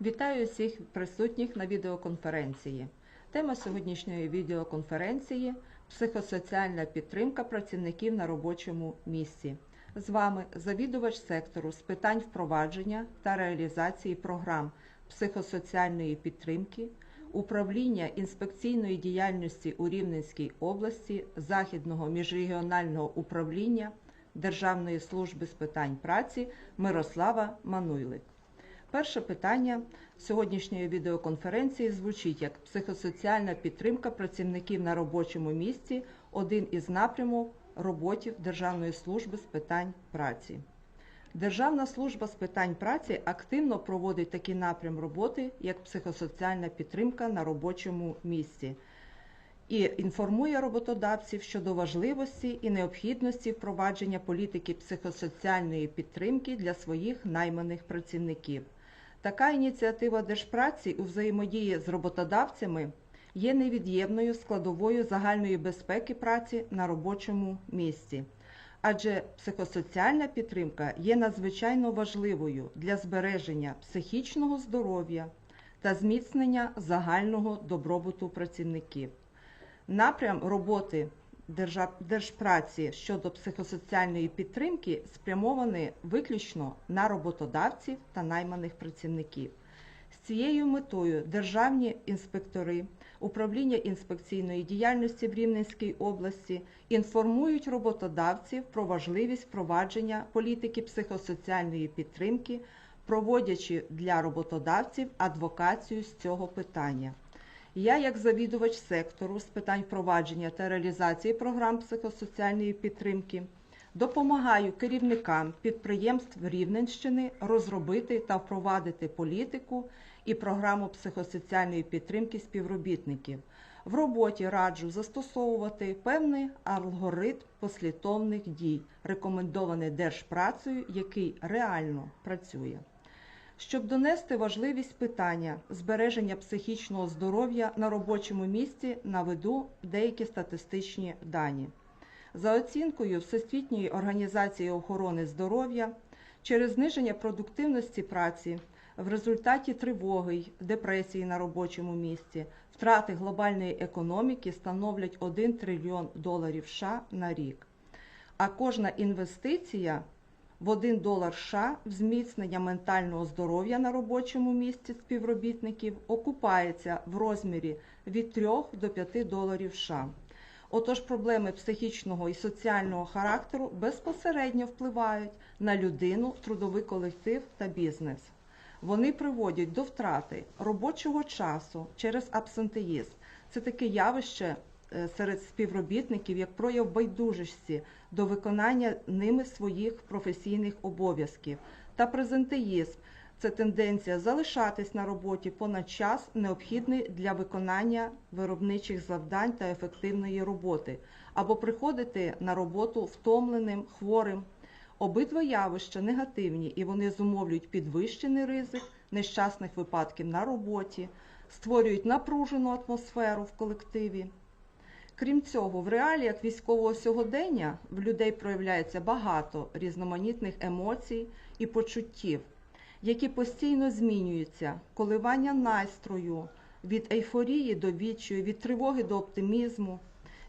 Вітаю всіх присутніх на відеоконференції. Тема сьогоднішньої відеоконференції психосоціальна підтримка працівників на робочому місці. З вами завідувач сектору з питань впровадження та реалізації програм психосоціальної підтримки, управління інспекційної діяльності у Рівненській області Західного міжрегіонального управління Державної служби з питань праці Мирослава Мануйлик. Перше питання сьогоднішньої відеоконференції звучить як психосоціальна підтримка працівників на робочому місці один із напрямів роботів Державної служби з питань праці. Державна служба з питань праці активно проводить такий напрям роботи, як психосоціальна підтримка на робочому місці і інформує роботодавців щодо важливості і необхідності впровадження політики психосоціальної підтримки для своїх найманих працівників. Така ініціатива Держпраці у взаємодії з роботодавцями є невід'ємною складовою загальної безпеки праці на робочому місці. Адже психосоціальна підтримка є надзвичайно важливою для збереження психічного здоров'я та зміцнення загального добробуту працівників. Напрям роботи Держпраці щодо психосоціальної підтримки спрямований виключно на роботодавців та найманих працівників. З цією метою державні інспектори управління інспекційної діяльності в Рівненській області інформують роботодавців про важливість впровадження політики психосоціальної підтримки, проводячи для роботодавців адвокацію з цього питання. Я, як завідувач сектору з питань впровадження та реалізації програм психосоціальної підтримки, допомагаю керівникам підприємств Рівненщини розробити та впровадити політику і програму психосоціальної підтримки співробітників. В роботі раджу застосовувати певний алгоритм послідовних дій, рекомендований Держпрацею, який реально працює. Щоб донести важливість питання збереження психічного здоров'я на робочому місці, наведу деякі статистичні дані. За оцінкою Всесвітньої організації охорони здоров'я, через зниження продуктивності праці в результаті тривоги, й депресії на робочому місці, втрати глобальної економіки становлять 1 трильйон доларів США на рік. А кожна інвестиція в 1 долар США в зміцнення ментального здоров'я на робочому місці співробітників окупається в розмірі від 3 до 5 доларів США. Отож, проблеми психічного і соціального характеру безпосередньо впливають на людину, трудовий колектив та бізнес. Вони приводять до втрати робочого часу через абсентеїзм. Це таке явище серед співробітників як прояв байдужості до виконання ними своїх професійних обов'язків та презентеїзм. Це тенденція залишатись на роботі понад час, необхідний для виконання виробничих завдань та ефективної роботи, або приходити на роботу втомленим, хворим. Обидва явища негативні і вони зумовлюють підвищений ризик нещасних випадків на роботі, створюють напружену атмосферу в колективі. Крім цього, в реаліях військового сьогодення в людей проявляється багато різноманітних емоцій і почуттів, які постійно змінюються, коливання настрою від ейфорії до відчаю, від тривоги до оптимізму,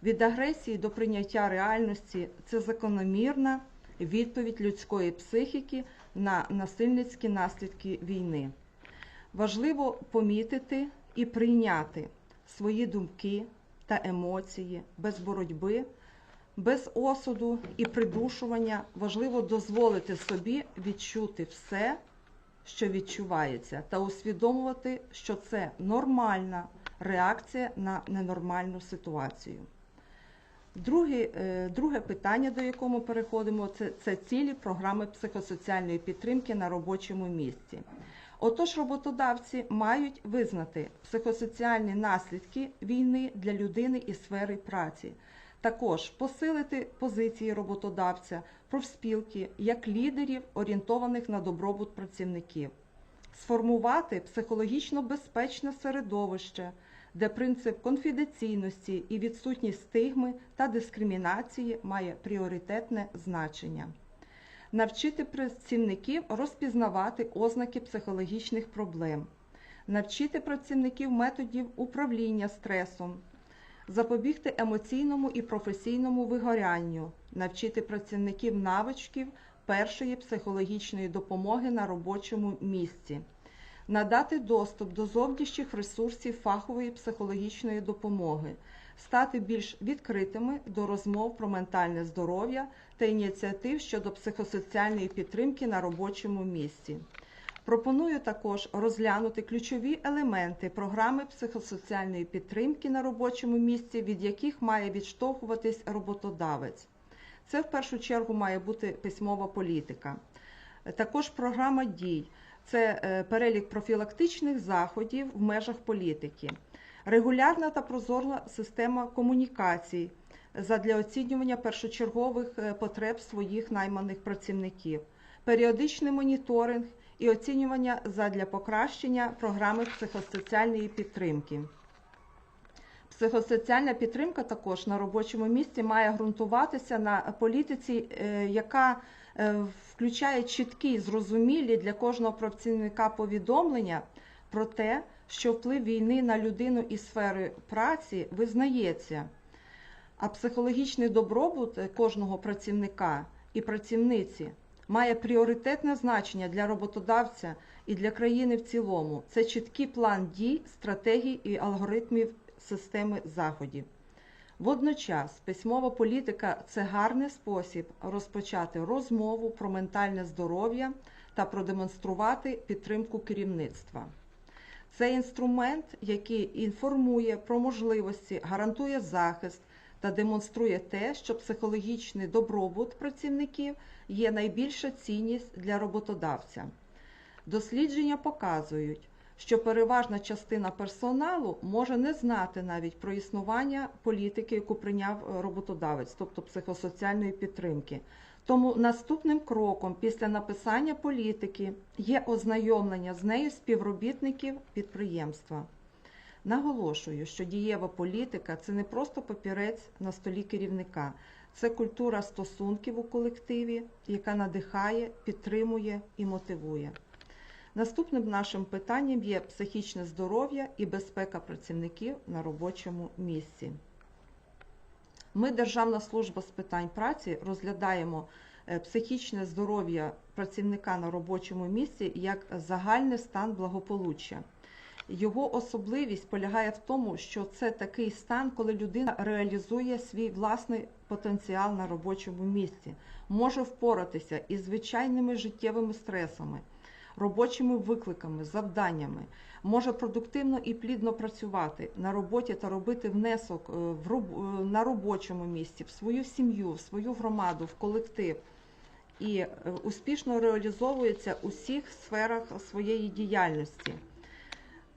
від агресії до прийняття реальності це закономірна відповідь людської психіки на насильницькі наслідки війни. Важливо помітити і прийняти свої думки та емоції без боротьби, без осуду і придушування. Важливо дозволити собі відчути все, що відчувається, та усвідомувати, що це нормальна реакція на ненормальну ситуацію. Друге, друге питання, до якого переходимо, це, це цілі програми психосоціальної підтримки на робочому місці. Отож, роботодавці мають визнати психосоціальні наслідки війни для людини і сфери праці. Також посилити позиції роботодавця, профспілки як лідерів, орієнтованих на добробут працівників, сформувати психологічно безпечне середовище, де принцип конфіденційності і відсутність стигми та дискримінації має пріоритетне значення. Навчити працівників розпізнавати ознаки психологічних проблем, навчити працівників методів управління стресом, запобігти емоційному і професійному вигорянню, навчити працівників навичків першої психологічної допомоги на робочому місці, надати доступ до зовнішніх ресурсів фахової психологічної допомоги, стати більш відкритими до розмов про ментальне здоров'я та ініціатив щодо психосоціальної підтримки на робочому місці. Пропоную також розглянути ключові елементи програми психосоціальної підтримки на робочому місці, від яких має відштовхуватись роботодавець. Це в першу чергу має бути письмова політика. Також програма дій це е, перелік профілактичних заходів в межах політики, регулярна та прозора система комунікацій задля оцінювання першочергових е, потреб своїх найманих працівників, періодичний моніторинг і оцінювання задля покращення програми психосоціальної підтримки. Психосоціальна підтримка також на робочому місці має ґрунтуватися на політиці, е, яка е, включає чіткі, зрозумілі для кожного працівника повідомлення про те, що вплив війни на людину і сфери праці визнається. А психологічний добробут кожного працівника і працівниці має пріоритетне значення для роботодавця і для країни в цілому. Це чіткий план дій, стратегій і алгоритмів системи заходів. Водночас, письмова політика це гарний спосіб розпочати розмову про ментальне здоров'я та продемонструвати підтримку керівництва. Це інструмент, який інформує про можливості, гарантує захист та демонструє те, що психологічний добробут працівників є найбільша цінність для роботодавця. Дослідження показують, що переважна частина персоналу може не знати навіть про існування політики, яку прийняв роботодавець, тобто психосоціальної підтримки. Тому наступним кроком після написання політики є ознайомлення з нею співробітників підприємства. Наголошую, що дієва політика це не просто папірець на столі керівника, це культура стосунків у колективі, яка надихає, підтримує і мотивує. Наступним нашим питанням є психічне здоров'я і безпека працівників на робочому місці. Ми, Державна служба з питань праці, розглядаємо е, психічне здоров'я працівника на робочому місці як загальний стан благополуччя. Його особливість полягає в тому, що це такий стан, коли людина реалізує свій власний потенціал на робочому місці, може впоратися із звичайними життєвими стресами, робочими викликами, завданнями, може продуктивно і плідно працювати на роботі та робити внесок е, в е, на робочому місці, в свою сім'ю, в свою громаду, в колектив. І е, успішно реалізовується у всіх сферах своєї діяльності.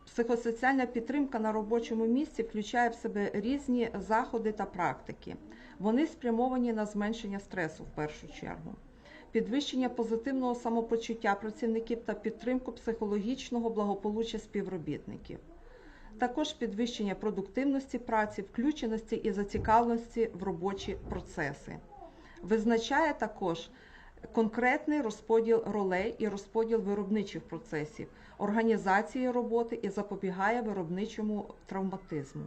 Психосоціальна підтримка на робочому місці включає в себе різні заходи та практики. Вони спрямовані на зменшення стресу в першу чергу, підвищення позитивного самопочуття працівників та підтримку психологічного благополуччя співробітників. Також підвищення продуктивності праці, включеності і зацікавленості в робочі процеси. Визначає також конкретний розподіл ролей і розподіл виробничих процесів, організації роботи і запобігає виробничому травматизму.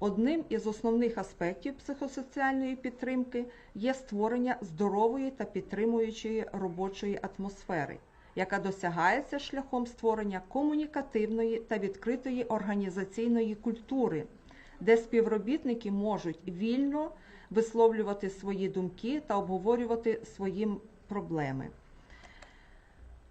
Одним із основних аспектів психосоціальної підтримки є створення здорової та підтримуючої робочої атмосфери, яка досягається шляхом створення комунікативної та відкритої організаційної культури, де співробітники можуть вільно висловлювати свої думки та обговорювати свої проблеми.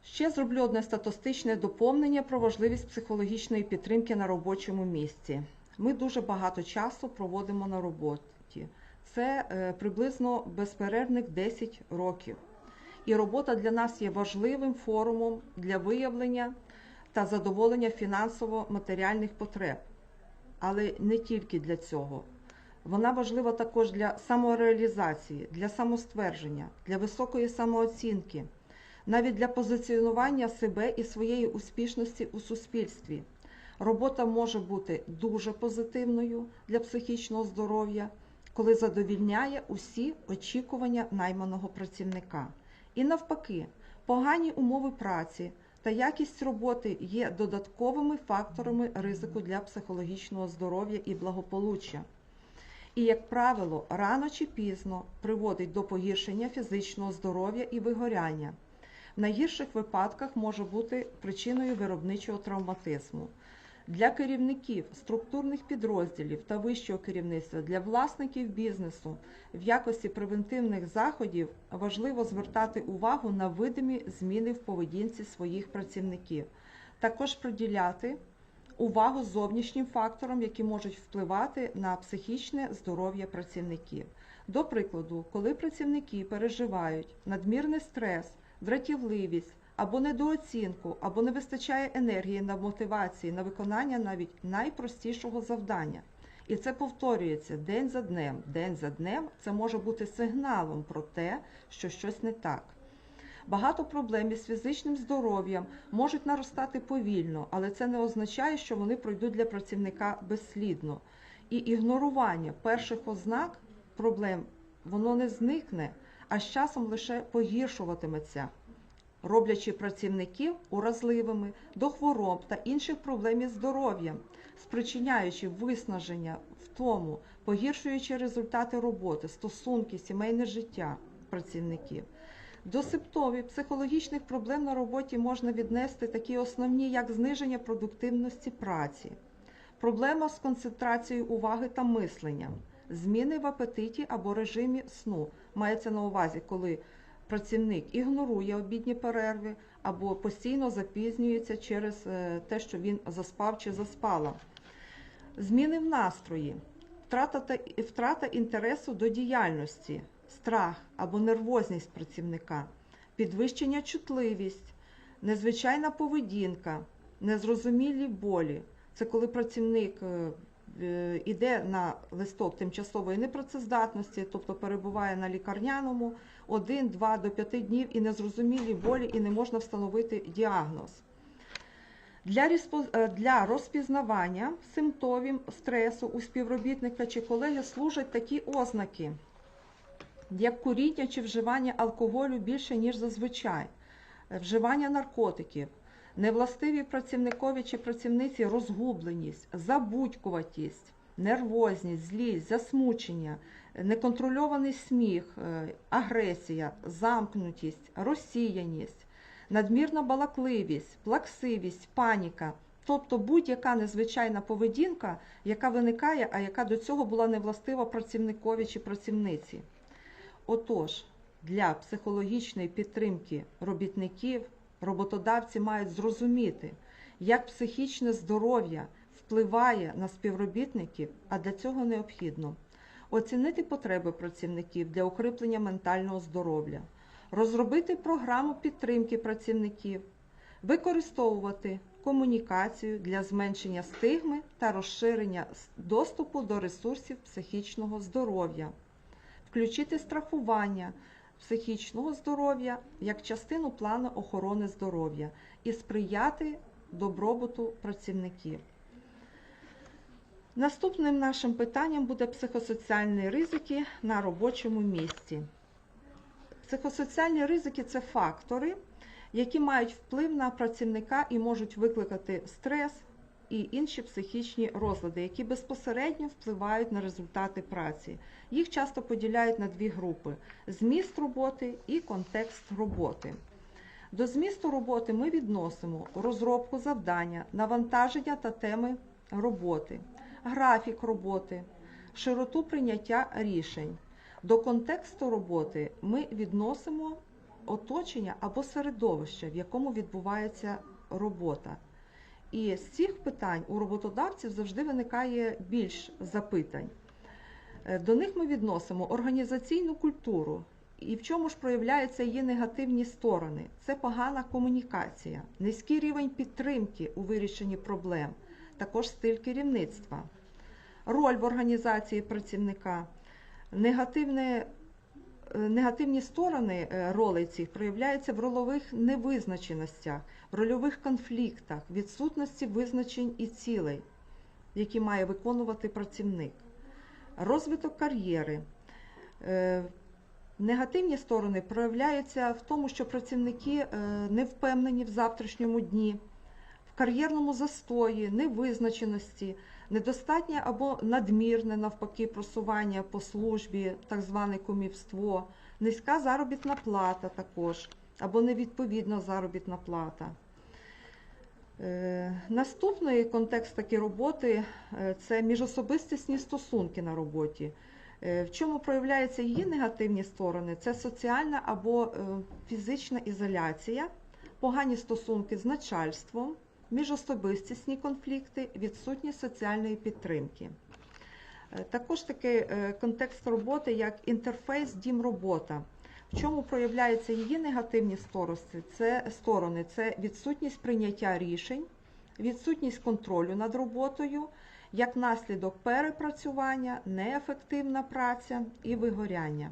Ще зроблю одне статистичне доповнення про важливість психологічної підтримки на робочому місці. Ми дуже багато часу проводимо на роботі. Це е, приблизно безперервних 10 років. І робота для нас є важливим форумом для виявлення та задоволення фінансово-матеріальних потреб. Але не тільки для цього. Вона важлива також для самореалізації, для самоствердження, для високої самооцінки, навіть для позиціонування себе і своєї успішності у суспільстві. Робота може бути дуже позитивною для психічного здоров'я, коли задовільняє усі очікування найманого працівника. І навпаки, погані умови праці та якість роботи є додатковими факторами ризику для психологічного здоров'я і благополуччя. І, як правило, рано чи пізно приводить до погіршення фізичного здоров'я і вигоряння. В найгірших випадках може бути причиною виробничого травматизму. Для керівників структурних підрозділів та вищого керівництва, для власників бізнесу в якості превентивних заходів важливо звертати увагу на видимі зміни в поведінці своїх працівників, також приділяти увагу зовнішнім факторам, які можуть впливати на психічне здоров'я працівників. До прикладу, коли працівники переживають надмірний стрес, дратівливість або недооцінку, або не вистачає енергії на мотивації, на виконання навіть найпростішого завдання. І це повторюється день за днем. День за днем це може бути сигналом про те, що щось не так. Багато проблем із фізичним здоров'ям можуть наростати повільно, але це не означає, що вони пройдуть для працівника безслідно. І ігнорування перших ознак проблем воно не зникне, а з часом лише погіршуватиметься, роблячи працівників уразливими до хвороб та інших проблем із здоров'ям, спричиняючи виснаження, втому, погіршуючи результати роботи, стосунки, сімейне життя працівників. До симптомів психологічних проблем на роботі можна віднести такі основні, як зниження продуктивності праці, проблема з концентрацією уваги та мисленням, зміни в апетиті або режимі сну. Мається на увазі, коли працівник ігнорує обідні перерви або постійно запізнюється через е, те, що він заспав чи заспала. Зміни в настрої, втрата, та, втрата інтересу до діяльності, страх або нервозність працівника, підвищення чутливість, незвичайна поведінка, незрозумілі болі. Це коли працівник йде на листок тимчасової непрацездатності, тобто перебуває на лікарняному 1-2 до 5 днів і незрозумілі болі, і не можна встановити діагноз. Для, для розпізнавання симптомів стресу у співробітника чи колеги служать такі ознаки як куріння чи вживання алкоголю більше, ніж зазвичай, вживання наркотиків, невластиві працівникові чи працівниці розгубленість, забудькуватість, нервозність, злість, засмучення, неконтрольований сміх, агресія, замкнутість, розсіяність, надмірна балакливість, плаксивість, паніка. Тобто будь-яка незвичайна поведінка, яка виникає, а яка до цього була невластива працівникові чи працівниці. Отож, для психологічної підтримки робітників роботодавці мають зрозуміти, як психічне здоров'я впливає на співробітників, а для цього необхідно оцінити потреби працівників для укріплення ментального здоров'я, розробити програму підтримки працівників, використовувати комунікацію для зменшення стигми та розширення доступу до ресурсів психічного здоров'я включити страхування психічного здоров'я як частину плану охорони здоров'я і сприяти добробуту працівників. Наступним нашим питанням буде психосоціальні ризики на робочому місці. Психосоціальні ризики це фактори, які мають вплив на працівника і можуть викликати стрес, і інші психічні розлади, які безпосередньо впливають на результати праці. Їх часто поділяють на дві групи: зміст роботи і контекст роботи. До змісту роботи ми відносимо розробку завдання, навантаження та теми роботи, графік роботи, широту прийняття рішень. До контексту роботи ми відносимо оточення або середовище, в якому відбувається робота. І з цих питань у роботодавців завжди виникає більш запитань. Е, до них ми відносимо організаційну культуру. І в чому ж проявляються її негативні сторони? Це погана комунікація, низький рівень підтримки у вирішенні проблем, також стиль керівництва, роль в організації працівника, негативне негативні сторони е, ролей цих проявляються в ролових невизначеностях, в рольових конфліктах, відсутності визначень і цілей, які має виконувати працівник, розвиток кар'єри, е, Негативні сторони проявляються в тому, що працівники е, не впевнені в завтрашньому дні, в кар'єрному застої, невизначеності, недостатнє або надмірне навпаки просування по службі, так зване кумівство, низька заробітна плата також, або невідповідна заробітна плата. Е, Наступний контекст такі роботи е, це міжособистісні стосунки на роботі. Е, В чому проявляються її негативні сторони? Це соціальна або фізична ізоляція, погані стосунки з начальством, міжособистісні конфлікти, відсутність соціальної підтримки. Е, Також такий е, контекст роботи, як інтерфейс дім-робота. В чому проявляються її негативні сторони це відсутність прийняття рішень, відсутність контролю над роботою, як наслідок перепрацювання, неефективна праця і вигоряння.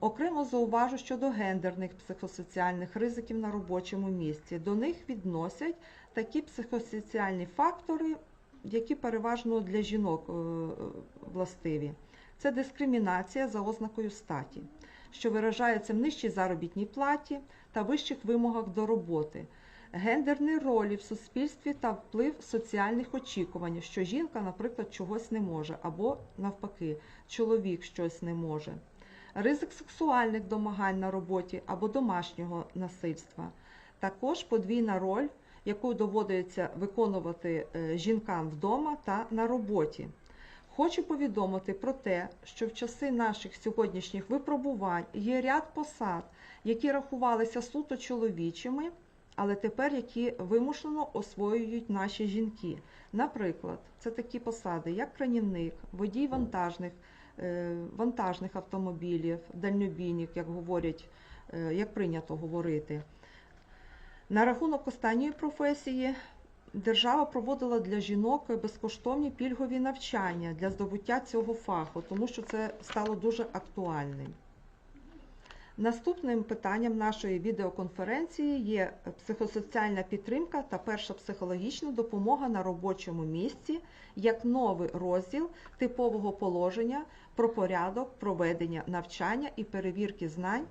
Окремо зауважу щодо гендерних психосоціальних ризиків на робочому місці. До них відносять такі психосоціальні фактори, які переважно для жінок е, властиві. Це дискримінація за ознакою статі, що виражається в нижчій заробітній платі та вищих вимогах до роботи, гендерні ролі в суспільстві та вплив соціальних очікувань, що жінка, наприклад, чогось не може, або навпаки, чоловік щось не може, ризик сексуальних домагань на роботі або домашнього насильства, також подвійна роль, яку доводиться виконувати е, жінкам вдома та на роботі. Хочу повідомити про те, що в часи наших сьогоднішніх випробувань є ряд посад, які рахувалися суто чоловічими, але тепер які вимушено освоюють наші жінки. Наприклад, це такі посади, як кранівник, водій вантажних, вантажних автомобілів, дальнобійних, як говорять, е, як прийнято говорити. На рахунок останньої професії держава проводила для жінок безкоштовні пільгові навчання для здобуття цього фаху, тому що це стало дуже актуальним. Наступним питанням нашої відеоконференції є психосоціальна підтримка та перша психологічна допомога на робочому місці як новий розділ типового положення про порядок проведення навчання і перевірки знань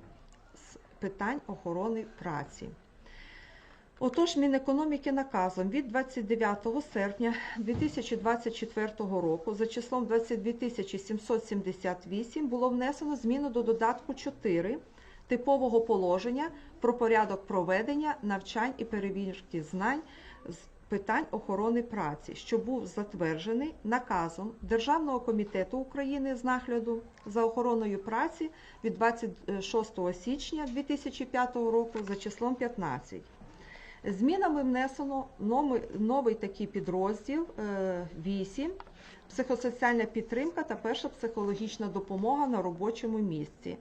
з питань охорони праці. Отож, Мінекономіки наказом від 29 серпня 2024 року за числом 22 778 було внесено зміну до додатку 4 типового положення про порядок проведення навчань і перевірки знань з питань охорони праці, що був затверджений наказом Державного комітету України з нагляду за охороною праці від 26 січня 2005 року за числом 15. Змінами внесено новий, такий підрозділ е, 8 психосоціальна підтримка та перша психологічна допомога на робочому місці.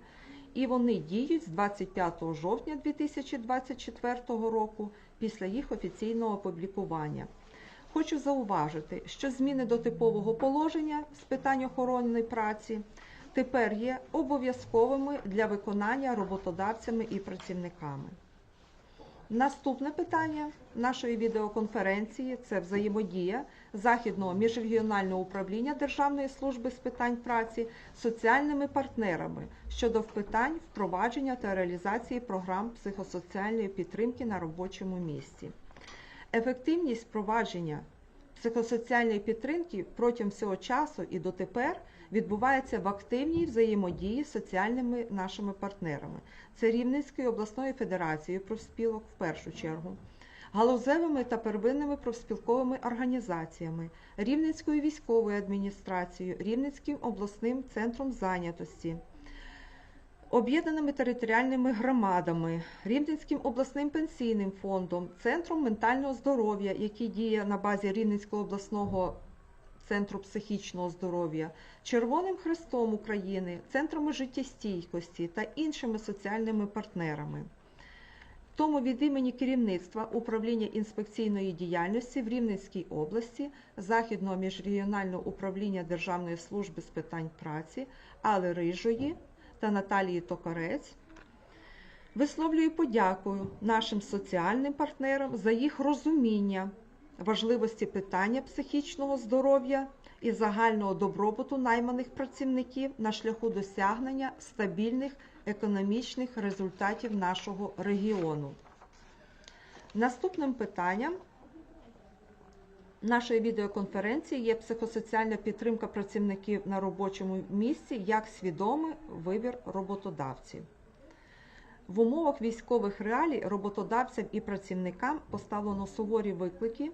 І вони діють з 25 жовтня 2024 року після їх офіційного опублікування. Хочу зауважити, що зміни до типового положення з питань охорони праці тепер є обов'язковими для виконання роботодавцями і працівниками. Наступне питання нашої відеоконференції це взаємодія Західного міжрегіонального управління Державної служби з питань праці з соціальними партнерами щодо питань впровадження та реалізації програм психосоціальної підтримки на робочому місці. Ефективність впровадження психосоціальної підтримки протягом всього часу і дотепер відбувається в активній взаємодії з соціальними нашими партнерами. Це Рівненською обласною федерацією профспілок в першу чергу, галузевими та первинними профспілковими організаціями, Рівненською військовою адміністрацією, Рівненським обласним центром зайнятості. Об'єднаними територіальними громадами, Рівненським обласним пенсійним фондом, Центром ментального здоров'я, який діє на базі Рівненського обласного центру психічного здоров'я, Червоним Хрестом України, центрами життєстійкості та іншими соціальними партнерами. Тому від імені керівництва управління інспекційної діяльності в Рівненській області, Західного міжрегіонального управління Державної служби з питань праці, Али Рижої та Наталії Токарець висловлюю подяку нашим соціальним партнерам за їх розуміння важливості питання психічного здоров'я і загального добробуту найманих працівників на шляху досягнення стабільних економічних результатів нашого регіону. Наступним питанням нашої відеоконференції є психосоціальна підтримка працівників на робочому місці як свідомий вибір роботодавців. В умовах військових реалій роботодавцям і працівникам поставлено суворі виклики,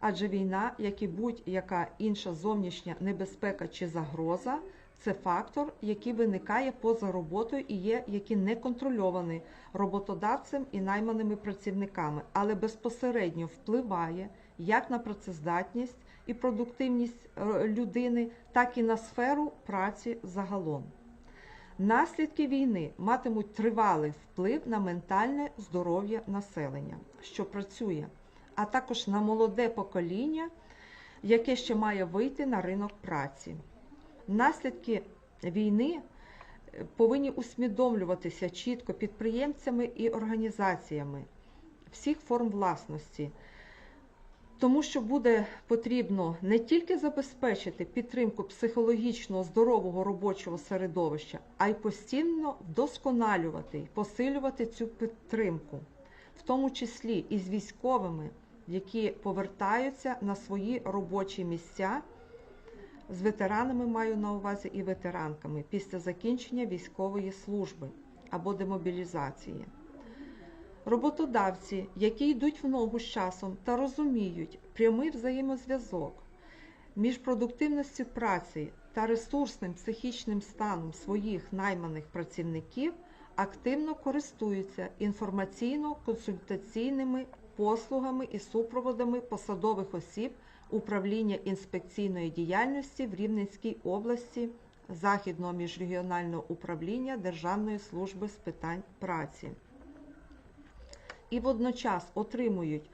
адже війна, як і будь-яка інша зовнішня небезпека чи загроза, це фактор, який виникає поза роботою і є який не контрольований роботодавцем і найманими працівниками, але безпосередньо впливає як на працездатність і продуктивність е, людини, так і на сферу праці загалом. Наслідки війни матимуть тривалий вплив на ментальне здоров'я населення, що працює, а також на молоде покоління, яке ще має вийти на ринок праці. Наслідки війни е, повинні усвідомлюватися чітко підприємцями і організаціями всіх форм власності. Тому що буде потрібно не тільки забезпечити підтримку психологічно здорового робочого середовища, а й постійно вдосконалювати і посилювати цю підтримку, в тому числі і з військовими, які повертаються на свої робочі місця. З ветеранами маю на увазі і ветеранками після закінчення військової служби або демобілізації. Роботодавці, які йдуть в ногу з часом та розуміють прямий взаємозв'язок між продуктивністю праці та ресурсним психічним станом своїх найманих працівників, активно користуються інформаційно-консультаційними послугами і супроводами посадових осіб управління інспекційної діяльності в Рівненській області Західного міжрегіонального управління Державної служби з питань праці. І водночас отримують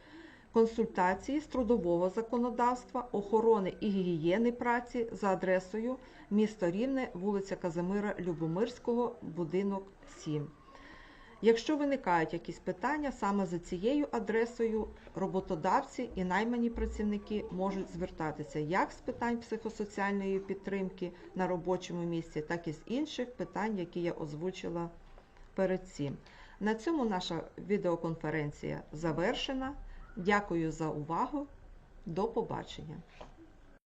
консультації з трудового законодавства, охорони і гігієни праці за адресою місто Рівне, вулиця Казимира Любомирського, будинок 7. Якщо виникають якісь питання, саме за цією адресою роботодавці і наймані працівники можуть звертатися як з питань психосоціальної підтримки на робочому місці, так і з інших питань, які я озвучила перед цим. На цьому наша відеоконференція завершена. Дякую за увагу. До побачення!